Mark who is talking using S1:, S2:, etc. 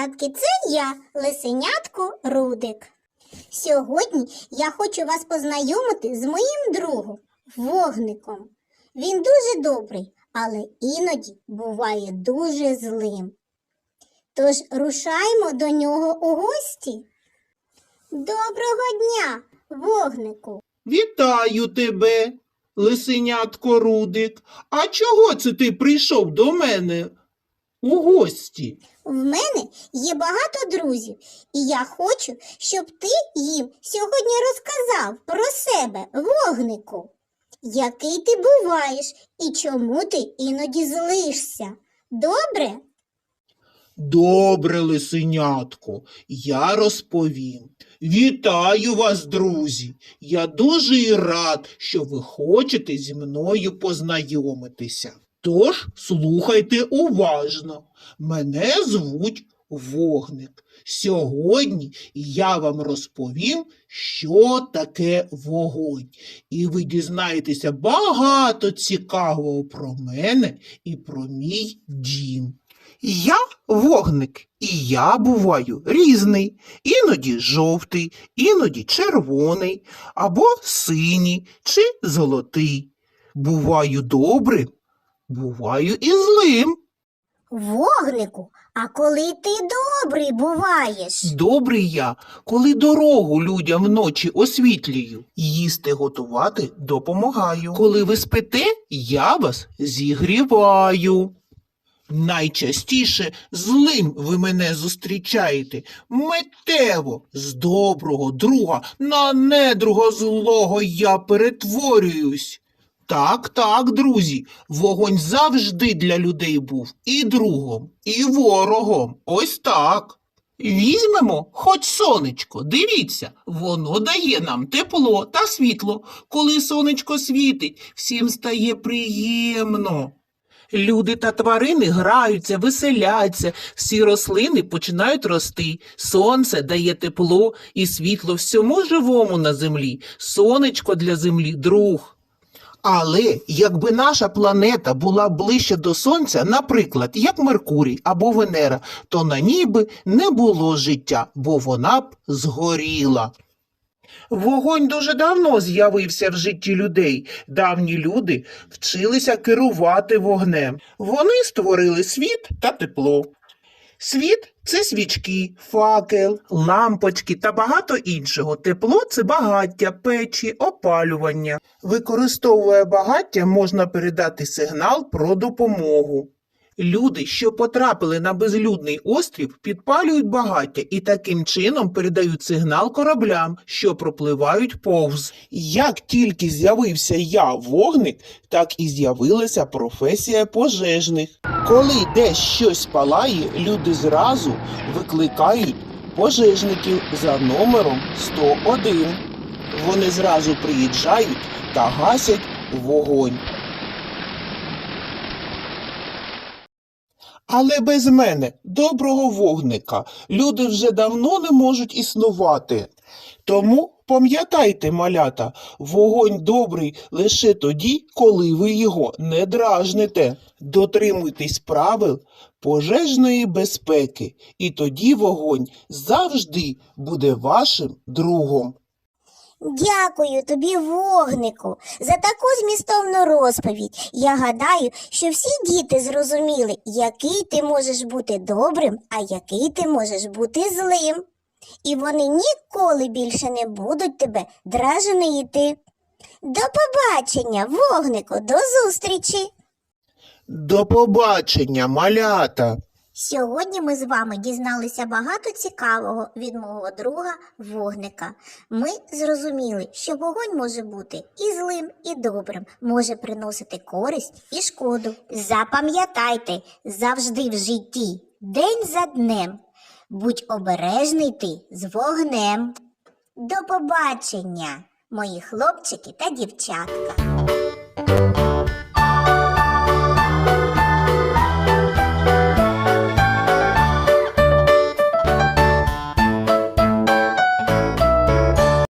S1: малятки, це я, лисенятко Рудик. Сьогодні я хочу вас познайомити з моїм другом, вогником. Він дуже добрий, але іноді буває дуже злим. Тож рушаймо до нього у гості. Доброго дня, вогнику.
S2: Вітаю тебе, лисенятко Рудик. А чого це ти прийшов до мене у гості?
S1: В мене є багато друзів, і я хочу, щоб ти їм сьогодні розказав про себе, вогнику. Який ти буваєш і чому ти іноді злишся? Добре?
S2: Добре, лисенятко, я розповім. Вітаю вас, друзі. Я дуже і рад, що ви хочете зі мною познайомитися. Тож слухайте уважно. Мене звуть Вогник. Сьогодні я вам розповім, що таке вогонь. І ви дізнаєтеся багато цікавого про мене і про мій дім. Я вогник, і я буваю різний, іноді жовтий, іноді червоний, або синій чи золотий. Буваю добрим, буваю і злим.
S1: Вогнику, а коли ти добрий буваєш?
S2: Добрий я, коли дорогу людям вночі освітлюю, їсти готувати допомагаю. Коли ви спите, я вас зігріваю. Найчастіше злим ви мене зустрічаєте, миттєво з доброго друга на недруга злого я перетворююсь. Так, так, друзі, вогонь завжди для людей був і другом, і ворогом. Ось так. Візьмемо хоч сонечко, дивіться, воно дає нам тепло та світло. Коли сонечко світить, всім стає приємно. Люди та тварини граються, веселяться, всі рослини починають рости. Сонце дає тепло і світло всьому живому на землі. Сонечко для землі друг. Але якби наша планета була ближче до Сонця, наприклад, як Меркурій або Венера, то на ній би не було життя, бо вона б згоріла. Вогонь дуже давно з'явився в житті людей. Давні люди вчилися керувати вогнем. Вони створили світ та тепло. Світ це свічки, факел, лампочки та багато іншого. Тепло це багаття, печі, опалювання. Використовує багаття, можна передати сигнал про допомогу. Люди, що потрапили на безлюдний острів, підпалюють багаття і таким чином передають сигнал кораблям, що пропливають повз. Як тільки з'явився я вогник, так і з'явилася професія пожежних. Коли десь щось палає, люди зразу викликають пожежників за номером 101. Вони зразу приїжджають та гасять вогонь. Але без мене, доброго вогника, люди вже давно не можуть існувати. Тому пам'ятайте, малята, вогонь добрий лише тоді, коли ви його не дражните. Дотримуйтесь правил пожежної безпеки, і тоді вогонь завжди буде вашим другом.
S1: Дякую тобі, вогнику, за таку змістовну розповідь. Я гадаю, що всі діти зрозуміли, який ти можеш бути добрим, а який ти можеш бути злим. І вони ніколи більше не будуть тебе дражнити. До побачення, вогнику, до зустрічі!
S2: До побачення, малята!
S1: Сьогодні ми з вами дізналися багато цікавого від мого друга вогника. Ми зрозуміли, що вогонь може бути і злим, і добрим, може приносити користь і шкоду. Запам'ятайте завжди в житті, день за днем. Будь обережний ти з вогнем. До побачення, мої хлопчики та дівчатка.